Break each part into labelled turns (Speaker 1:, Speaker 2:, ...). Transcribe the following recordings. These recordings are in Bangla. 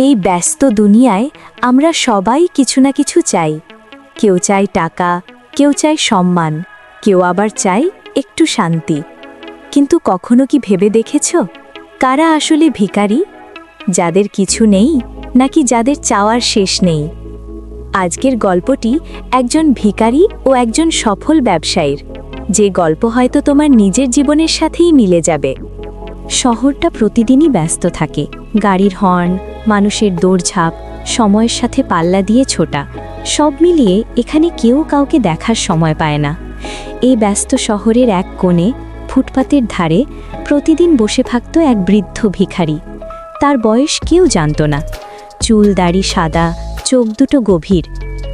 Speaker 1: এই ব্যস্ত দুনিয়ায় আমরা সবাই কিছু না কিছু চাই। কেউ চাই টাকা, কেউ চাই সম্মান, কেউ আবার চাই একটু শান্তি। কিন্তু কখনো কি ভেবে দেখেছ? কারা আসলে ভিখারি? যাদের কিছু নেই নাকি যাদের চাওয়ার শেষ নেই? আজকের গল্পটি একজন ভিখারি ও একজন সফল ব্যবসায়ীর। যে গল্প হয়তো তোমার নিজের জীবনের সাথেই মিলে যাবে। শহরটা প্রতিদিনই ব্যস্ত থাকে। গাড়ির হর্ন, মানুষের দৌড়ঝাঁপ, সময়ের সাথে পাল্লা দিয়ে ছোটা, সব মিলিয়ে এখানে কেউ কাউকে দেখার সময় পায় না। এই ব্যস্ত শহরের এক কোণে, ফুটপাতের ধারে, প্রতিদিন বসে থাকত এক বৃদ্ধ ভিখারি। তার বয়স কেউ জানত না। চুল দাড়ি সাদা, চোখ দুটো গভীর।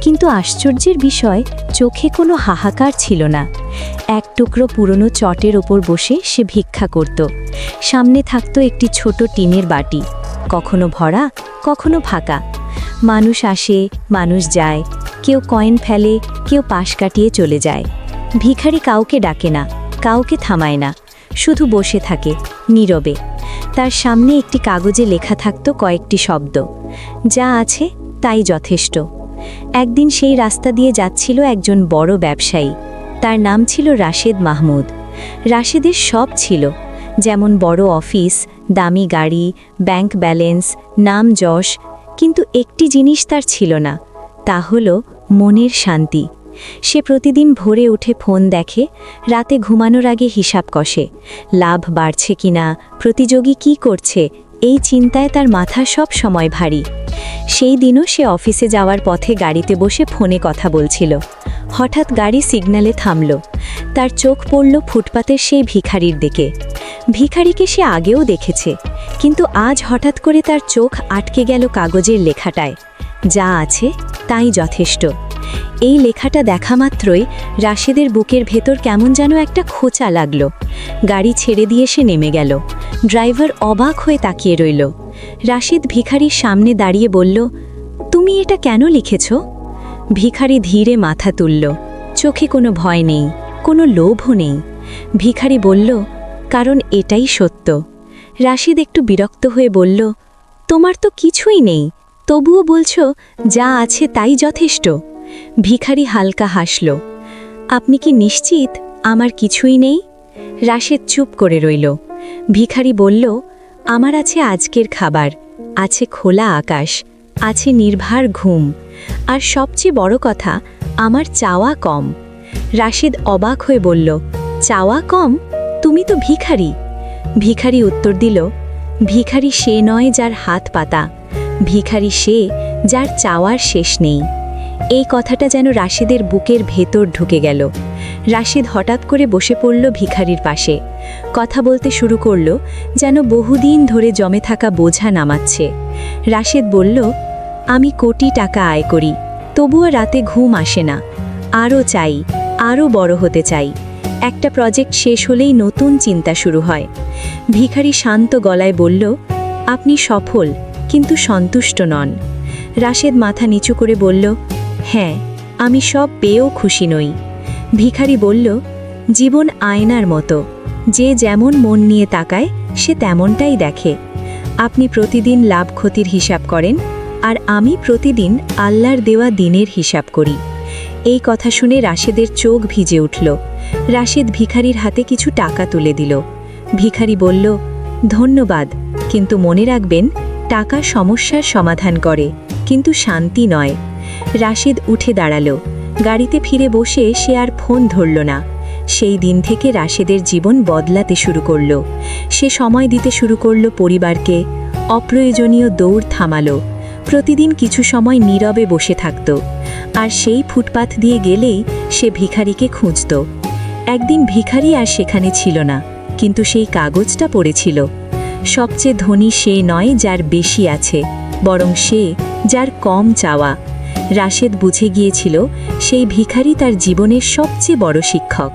Speaker 1: কিন্তু আশ্চর্যের বিষয়, চোখে কোনো হাহাকার ছিল না। এক টুকরো পুরনো চটের ওপর বসে সে ভিক্ষা করত। সামনে থাকত একটি ছোট টিনের বাটি। কখনো ভরা, কখনো ফাঁকা। মানুষ আসে, মানুষ যায়। কেউ কয়েন ফেলে, কেউ পাশ কাটিয়ে চলে যায়। ভিখারি কাউকে ডাকে না, কাউকে থামায় না। শুধু বসে থাকে, নীরবে। তার সামনে একটি কাগজে লেখা থাকতো কয়েকটি শব্দ। যা আছে, তাই যথেষ্ট। একদিন সেই রাস্তা দিয়ে যাচ্ছিল একজন বড় ব্যবসায়ী। তার নাম ছিল রাশেদ মাহমুদ। রাশেদের সব ছিল। যেমন বড় অফিস, দামি গাড়ি, ব্যাংক ব্যালেন্স, নাম যশ, কিন্তু একটি জিনিস তার ছিল না, তা হল মনের শান্তি। সে প্রতিদিন ভোরে উঠে ফোন দেখে, রাতে ঘুমানোর আগে হিসাব কষে, লাভ বাড়ছে কিনা প্রতিযোগী কি করছে, এই চিন্তায় তার মাথা সব সময় ভারী। সেই দিনও সে অফিসে যাওয়ার পথে গাড়িতে বসে ফোনে কথা বলছিল। হঠাৎ গাড়ি সিগন্যালে থামল, তার চোখ পড়ল ফুটপাতের সেই ভিখারির দিকে। ভিখারিকে সে আগেও দেখেছে, কিন্তু আজ হঠাৎ করে তার চোখ আটকে গেল কাগজের লেখাটায়। যা আছে তাই যথেষ্ট। এই লেখাটা দেখা মাত্রই রাশেদের বুকের ভেতর কেমন যেন একটা খোঁচা লাগল। গাড়ি ছেড়ে দিয়ে সে নেমে গেল। ড্রাইভার অবাক হয়ে তাকিয়ে রইল। রাশেদ ভিখারির সামনে দাঁড়িয়ে বলল, তুমি এটা কেন লিখেছ? ভিখারি ধীরে মাথা তুলল। চোখে কোনো ভয় নেই, কোনো লোভও নেই। ভিখারি বলল কারণ এটাই সত্য। রাশিদ একটু বিরক্ত হয়ে বলল, তোমার তো কিছুই নেই। তবুও বলছো, যা আছে তাই যথেষ্ট। ভিখারি হালকা হাসল, আপনি কি নিশ্চিত আমার কিছুই নেই? রাশেদ চুপ করে রইল। ভিখারি বলল, আমার আছে আজকের খাবার, আছে খোলা আকাশ, আছে নির্ভার ঘুম, আর সবচেয়ে বড় কথা, আমার চাওয়া কম। রাশেদ অবাক হয়ে বলল, চাওয়া কম? তুমি তো ভিখারি। ভিখারি উত্তর দিল, ভিখারি সে নয় যার হাত পাতা। ভিখারি সে যার চাওয়ার শেষ নেই। এই কথাটা যেন রাশেদের বুকের ভেতর ঢুকে গেল। রাশেদ হঠাৎ করে বসে পড়ল ভিখারির পাশে। কথা বলতে শুরু করল, যেন বহুদিন ধরে জমে থাকা বোঝা নামাচ্ছে। রাশেদ বলল, আমি কোটি টাকা আয় করি, তবুও রাতে ঘুম আসে না। আরও চাই, আরও বড় হতে চাই। একটা প্রজেক্ট শেষ হলেই নতুন চিন্তা শুরু হয়। ভিখারি শান্ত গলায় বলল, আপনি সফল, কিন্তু সন্তুষ্ট নন। রাশেদ মাথা নিচু করে বলল হ্যাঁ আমি সব পেয়েও খুশি নই। ভিখারি বলল, জীবন আয়নার মতো। যে যেমন মন নিয়ে তাকায়, সে তেমনটাই দেখে। আপনি প্রতিদিন লাভ ক্ষতির হিসাব করেন, আর আমি প্রতিদিন আল্লাহর দেওয়া দিনের হিসাব করি। এই কথা শুনে রাশেদের চোখ ভিজে উঠল। রাশেদ ভিখারির হাতে কিছু টাকা তুলে দিল। ভিখারি বলল, ধন্যবাদ, কিন্তু মনে রাখবেন, টাকা সমস্যার সমাধান করে, কিন্তু শান্তি নয়। রাশেদ উঠে দাঁড়াল। গাড়িতে ফিরে বসে সে আর ফোন ধরল না। সেই দিন থেকে রাশেদের জীবন বদলাতে শুরু করল। সে সময় দিতে শুরু করল পরিবারকে। অপ্রয়োজনীয় দৌড় থামালো। প্রতিদিন কিছু সময় নীরবে বসে থাকত। আর সেই ফুটপাথ দিয়ে গেলেই সে ভিখারিকে খুঁজত। একদিন ভিখারি আর সেখানে ছিল না, কিন্তু সেই কাগজটা পড়েছিল। সবচেয়ে ধনী সে নয় যার বেশি আছে, বরং সে যার কম চাওয়া। রাশেদ বুঝে গিয়েছিল, সেই ভিখারি তার জীবনের সবচেয়ে বড় শিক্ষক।